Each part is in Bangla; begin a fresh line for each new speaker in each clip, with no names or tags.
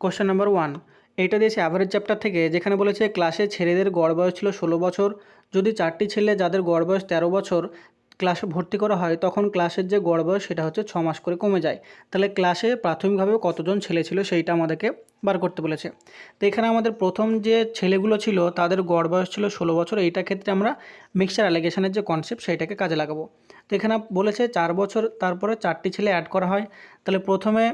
কোশ্চেন নাম্বার ওয়ান এটা দিয়েছে অ্যাভারেজ চ্যাপ্টার থেকে যেখানে বলেছে ক্লাসে ছেলেদের গড় বয়স ছিল ষোলো বছর। যদি চারটি ছেলে যাদের গড় বয়স তেরো বছর ক্লাসে ভর্তি করা হয়, তখন ক্লাসের যে গড় বয়স সেটা হচ্ছে ছ মাস করে কমে যায়। তাহলে ক্লাসে প্রাথমিকভাবে কতজন ছেলে ছিল সেইটা আমাদেরকে বার করতে বলেছে। তো এখানে আমাদের প্রথম যে ছেলেগুলো ছিল, তাদের গড় বয়স ছিল ষোলো বছর। এইটা ক্ষেত্রে আমরা মিক্সচার অ্যালিগেশনের যে কনসেপ্ট সেইটাকে কাজে লাগাবো। তো এখানে বলেছে চার বছর, তারপরে চারটি ছেলে অ্যাড করা হয়। তাহলে প্রথমে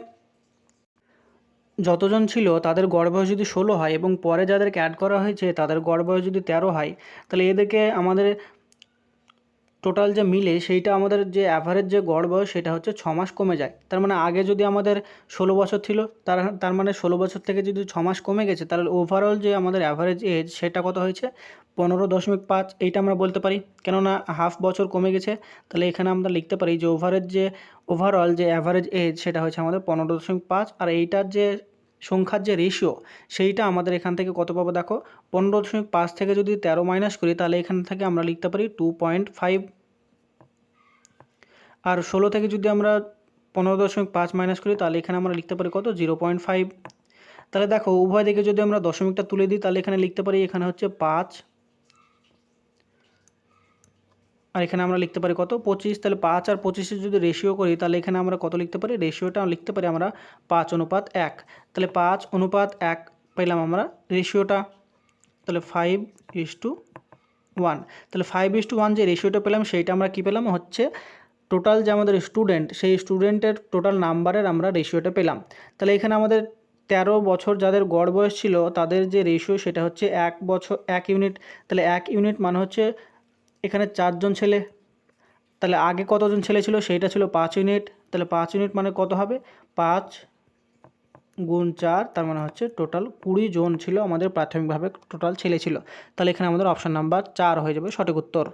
যতজন ছিল তাদের গড় বয়স যদি ষোলো হয় এবং পরে যাদেরকে অ্যাড করা হয়েছে তাদের গড় বয়স যদি তেরো হয়, তাহলে এদেরকে আমাদের টোটাল যে মিলে সেইটা আমাদের যে অ্যাভারেজ যে গড় বয়স সেটা হচ্ছে ছ মাস কমে যায়। তার মানে আগে যদি আমাদের ষোলো বছর ছিল, তার তার মানে ষোলো বছর থেকে যদি ছ মাস কমে গেছে, তাহলে ওভারঅল যে আমাদের অ্যাভারেজ এজ সেটা কত হয়েছে? পনেরো দশমিক পাঁচ, এইটা আমরা বলতে পারি। কেননা হাফ বছর কমে গেছে, তাহলে এখানে আমরা লিখতে পারি যে ওভারেজ যে ওভারঅল যে অ্যাভারেজ এজ সেটা হচ্ছে আমাদের পনেরো দশমিক পাঁচ, আর এইটার যে সংখ্যার যে রেশিও সেইটা আমাদের এখান থেকে কত পাবো দেখো? পনেরো দশমিক পাঁচ থেকে যদি তেরো মাইনাস করি, তাহলে এখান থেকে আমরা লিখতে পারি টু পয়েন্ট ফাইভ আর ষোলো থেকে যদি আমরা পনেরো দশমিক পাঁচ মাইনাস করি, তাহলে এখানে আমরা লিখতে পারি কত? জিরো পয়েন্ট ফাইভ তাহলে দেখো, উভয় দিকে যদি আমরা দশমিকটা তুলে দিই, তাহলে এখানে লিখতে পারি এখানে হচ্ছে পাঁচ। আর এখানে আমরা লিখতে পারি কত? পঁচিশ। তাহলে পাঁচ আর পঁচিশের যদি রেশিও করি, তাহলে এখানে আমরা কত লিখতে পারি? রেশিওটা লিখতে পারি আমরা পাঁচ অনুপাত এক। তাহলে পাঁচ অনুপাত এক পেলাম আমরা রেশিওটা তাহলে ফাইভ ইস টু ওয়ান তাহলে ফাইভ ইস টু ওয়ান যে রেশিওটা পেলাম, সেইটা আমরা কী পেলাম? হচ্ছে টোটাল যে আমাদের স্টুডেন্ট সেই স্টুডেন্টের টোটাল নাম্বারের আমরা রেশিওটা পেলাম। তাহলে এখানে আমাদের তেরো বছর যাদের গড় বয়স ছিল, তাদের যে রেশিও সেটা হচ্ছে এক বছর, এক ইউনিট তাহলে এক ইউনিট মানে হচ্ছে এখানে চারজন ছেলে। তাহলে আগে কতজন ছেলে ছিল? সেইটা ছিল পাঁচ ইউনিট তাহলে পাঁচ ইউনিট মানে কত হবে? পাঁচ গুণ চার, তার মানে হচ্ছে টোটাল কুড়ি জন ছিল আমাদের প্রাথমিকভাবে টোটাল ছেলে ছিল। তাহলে এখানে আমাদের অপশান নাম্বার চার হয়ে যাবে সঠিক উত্তর।